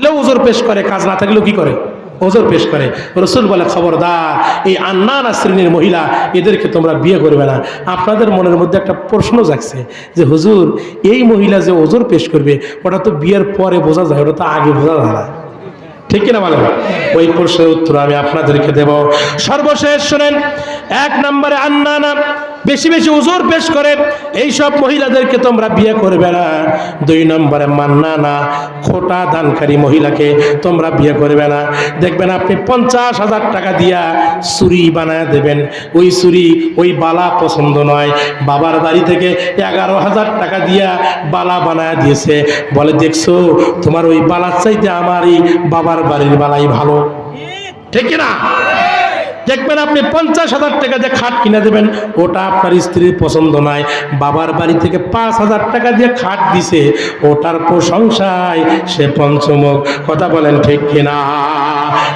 থাকলেও ওজোর পেশ করে, কাজ না থাকলেও কি করে? ওজোর পেশ করে। রসুল বলে, খবরদার, এই আন্নানা শ্রেণির মহিলা, এদেরকে তোমরা বিয়ে করবে না। আপনাদের মনের মধ্যে একটা প্রশ্ন জাগছে যে, হুজুর, এই মহিলা যে ওজোর পেশ করবে, ওটা তো বিয়ের পরে বোঝা যায়, ওটা তো আগে বোঝা যায় না। ঠিক কিনা বলেন? ওই প্রশ্নের উত্তর আমি আপনাদেরকে দেব। সর্বশেষ শোনেন, এক নম্বরে আন্নানা বেশি বেশি উজোর পেশ করে এই সব মহিলাদেরকে তোমরা বিয়ে করবে না। দুই নম্বরে মান্নানা খোটা দানকারী মহিলাকে তোমরা বিয়ে করবে না। দেখবেন আপনি পঞ্চাশ হাজার টাকা দিয়া চুরি বানায় দেবেন। ওই চুরি ওই বালা পছন্দ নয়। বাবার বাড়ি থেকে এগারো হাজার টাকা দিয়া বালা বানায় দিয়েছে। বলে, দেখছ, তোমার ওই বালার চাইতে আমার এই বাবার বাড়ির বালাই ভালো। ঠিক না দেখবেন আপনি পঞ্চাশ হাজার টাকা যে খাট কিনে দেবেন, ওটা আপনার স্ত্রীর পছন্দ নয়। বাবার বাড়ি থেকে পাঁচ হাজার টাকা দিয়ে খাট দিছে, ওটার প্রশংসায় সে পঞ্চমুখ। কথা বলেন ঠিক কিনা?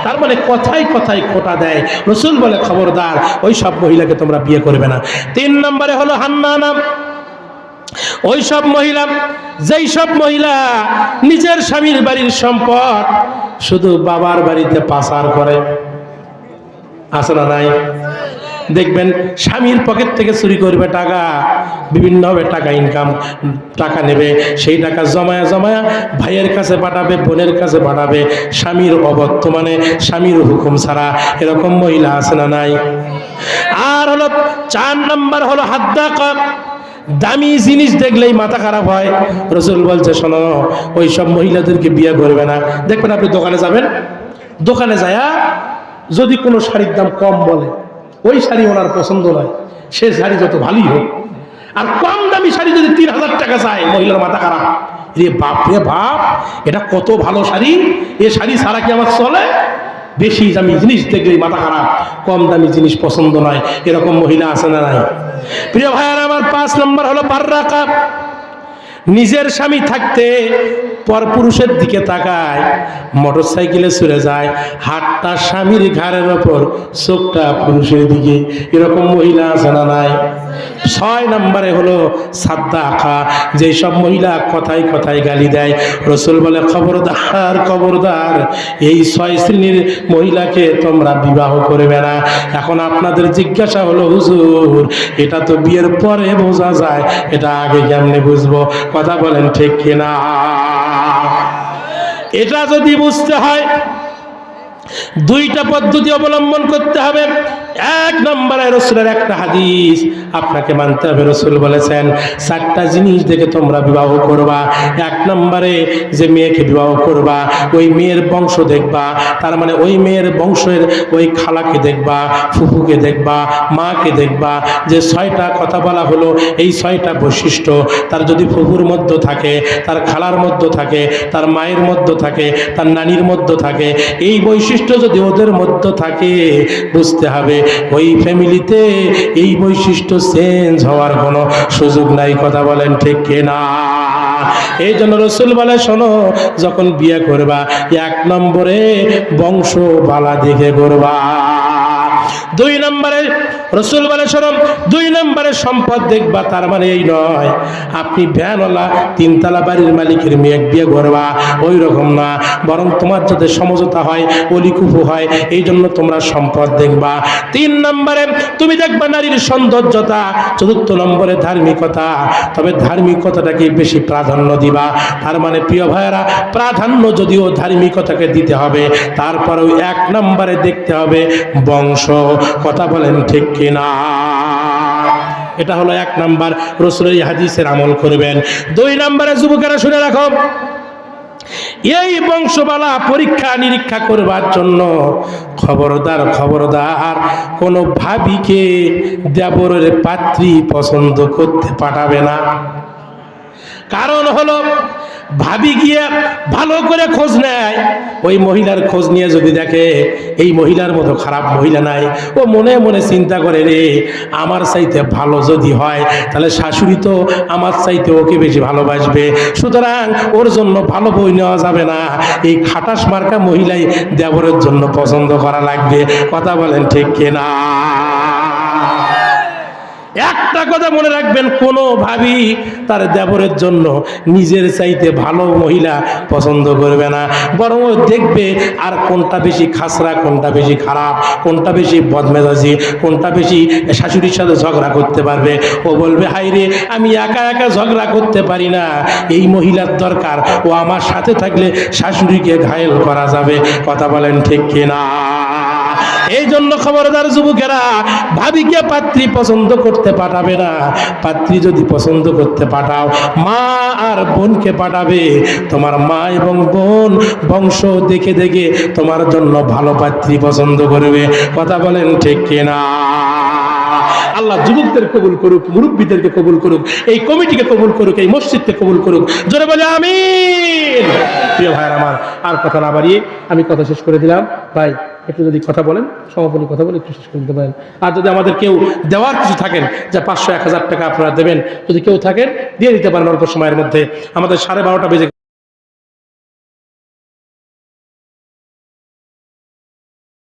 তার মানে কথাই কথাই খোটা দেয়। রসুল বলে, খবরদার, ওই সব মহিলাকে তোমরা বিয়ে করবে না। তিন নম্বরে হলো হান্নানা। ওই সব মহিলা, যেই সব মহিলা নিজের স্বামীর বাড়ির সম্পদ শুধু বাবার বাড়িতে পাচার করে আছে না নাই? দেখবেন, স্বামীর পকেট থেকে চুরি করবে টাকা, বিভিন্নভাবে টাকা ইনকাম টাকা নেবে, সেই টাকা জমায়া জমায়া ভাইয়ের কাছে পাঠাবে, বোনের কাছে পাঠাবে, স্বামীর অবর্তমানে স্বামীর হুকুম ছাড়া এরকম মহিলা আছে না নাই? আর হলো চার নাম্বার হলো হাদ্দাকা। দামি জিনিস দেখলেই মাথা খারাপ হয়। রসুল বলছে, শোনো ওই সব মহিলাদেরকে বিয়ে করবে না। দেখবেন আপনি দোকানে যাবেন, দোকানে যায়া যদি কোনো শাড়ির দাম কম বলে, ওই শাড়ি ওনার পছন্দ নয়, সে শাড়ি যত ভালোই হোক। আর কম দামি শাড়ি যদি তিন হাজার টাকা চায়, মহিলার মাথা খারাপ। রে বাপ রে বাপ, এটা কত ভালো শাড়ি। এ শাড়ি ছাড়া কি আমার চলে? বেশি দামি জিনিস দেখলেই মাথা খারাপ। কম দামি জিনিস পছন্দ নয়। এরকম মহিলা আছে না নাই? প্রিয় ভাইয়ার, আমার পাঁচ নম্বর হলো বার্রাকা নিজের স্বামী থাকতে পরপুরুষের দিকে তাকায় মোটর সাইকেলে চলে যায়, হাতটা স্বামীর ঘাড়ের ওপর, চোখটা পুরুষের দিকে। এরকম মহিলা আছে না নাই? ছয় নম্বরে হলো সাদ্দা আঁকা যেই সব মহিলা কথায় কথায় গালি দেয়। রসুল বলে, খবরদার খবরদার, এই ছয় শ্রেণির মহিলাকে তোমরা বিবাহ করবে না। এখন আপনাদের জিজ্ঞাসা হলো, হুজুর, এটা তো বিয়ের পরে বোঝা যায়, এটা আগে কেমনে বুঝব? কথা বলেন, ঠিক কিনা? এটা যদি বুঝতে হয় দুইটা পদ্ধতি অবলম্বন করতে হবে। এক নম্বরে রসুলের একটা হাদিস। আপনাকে মানতে হবে, রসুল বলেছেন, চারটা জিনিস দেখে তোমরা বিবাহ করবা। এক নম্বরে যে মেয়েকে বিবাহ করবা, ওই মেয়ের বংশ দেখবা, তার মানে ওই মেয়ের বংশের ওই খালাকে দেখবা, ফুফুকে দেখবা, মাকে দেখবা। যে ছয়টা কথা বলা হলো, এই ছয়টা বৈশিষ্ট্য তার যদি ফুফুর মধ্যে থাকে, তার খালার মধ্যে থাকে, তার মায়ের মধ্যে থাকে, তার নানির মধ্যে থাকে, এই বৈশিষ্ট্য যদি ওদের মধ্যে থাকে, বুঝতে হবে ওই ফ্যামিলিতে এই বৈশিষ্ট্য চেঞ্জ হওয়ার কোনো সুযোগ নাই। কথা বলেন ঠিক কিনা? এই জন্য রসুল বলে, শোনো, যখন বিয়ে করবা, এক নম্বরে বংশ বালা দেখে করবা দুই নম্বরে রসুল বলে দুই নম্বরে সম্পদ দেখবা, তার মানে এই নয়। আপনি ভ্যানওয়ালা, তিনতলা বাড়ির মালিকের মেয়ে বিয়ে করবা, ওই রকম না। বরং তোমার যাতে সমঝোতা হয় অলিকুফু হয়, এই জন্য তোমরা সম্পদ দেখবা। তিন নম্বরে, তুমি দেখবা নারীর সৌন্দর্যতা। চতুর্থ নম্বরে ধার্মিকতা। তবে ধার্মিকতাটাকে বেশি প্রাধান্য দিবা? তার মানে প্রিয় ভাইয়েরা, প্রাধান্য যদিও ধার্মিকতাকে দিতে হবে, তারপরেও এক নম্বরে দেখতে হবে বংশ। কথা বলেন ঠিক কিনা এটা হলো এক নাম্বার। রসুলের হাদিসের আমল করবেন। দুই নম্বরে যুবকেরা শুনে রাখো। এই বংশবালা পরীক্ষা নিরীক্ষা করবার জন্য খবরদার খবরদার কোনো ভাবিকে দেবরের পাত্রী পছন্দ করতে পাঠাবে না। কারণ হলো ভাবি গিয়ে ভালো করে খোঁজ নেয়। ওই মহিলার খোঁজ নিয়ে যদি দেখে, এই মহিলার মতো খারাপ মহিলা নাই। ও মনে মনে চিন্তা করে রে, আমার চাইতে ভালো যদি হয়, তাহলে শাশুড়ি তো আমার চাইতে ওকে বেশি ভালোবাসবে। সুতরাং ওর জন্য ভালো বই নেওয়া যাবে না। এই খাটাস মার্কা মহিলাই দেবরের জন্য পছন্দ করা লাগবে। কথা বলেন ঠিক কিনা? একটা কথা মনে রাখবেন কোনো ভাবি তার দেবরের জন্য নিজের চাইতে ভালো মহিলা পছন্দ করবে না। বরং দেখবে আর কোনটা বেশি খাসরা, কোনটা বেশি খারাপ, কোনটা বেশি বদমেজাজি, কোনটা বেশি শাশুড়ির সাথে ঝগড়া করতে পারবে। ও বলবে হাই রে, আমি একা একা ঝগড়া করতে পারি না। এই মহিলার দরকার, ও আমার সাথে থাকলে শাশুড়িকে ঘায়েল করা যাবে। কথা বলেন ঠিক কিনা? এই জন্য খবরদার যুবকেরা, ভাবিকে পাত্রী পছন্দ করতে পাঠাবে না। পাত্রী যদি পছন্দ করতে পাঠাও, মা আর বোনকে পাঠাবে। তোমার মা এবং বোন বংশ দেখে দেখে তোমার জন্য ভালো পাত্রী পছন্দ করবে। কথা বলেন ঠিক কিনা? আল্লাহ যুবকদের কবুল করুক, মুরব্বীদেরকে কবুল করুক, এই কমিটিকে কবুল করুক, এই মসজিদকে কবুল করুক। জোরে বলে আমিন। প্রিয় ভাইয়ের আমার আর কথা না বাড়িয়ে আমি কথা শেষ করে দিলাম। ভাই একটু যদি কথা বলেন, সমাপনী কথা বলে একটু শেষ করে দিতে পারেন। আর যদি আমাদের কেউ দেওয়ার কিছু থাকেন, যে পাঁচশো এক হাজার টাকা আপনারা দেবেন, যদি কেউ থাকেন, দিয়ে দিতে পারেন অল্প সময়ের মধ্যে। আমাদের সাড়ে বারোটা বেজে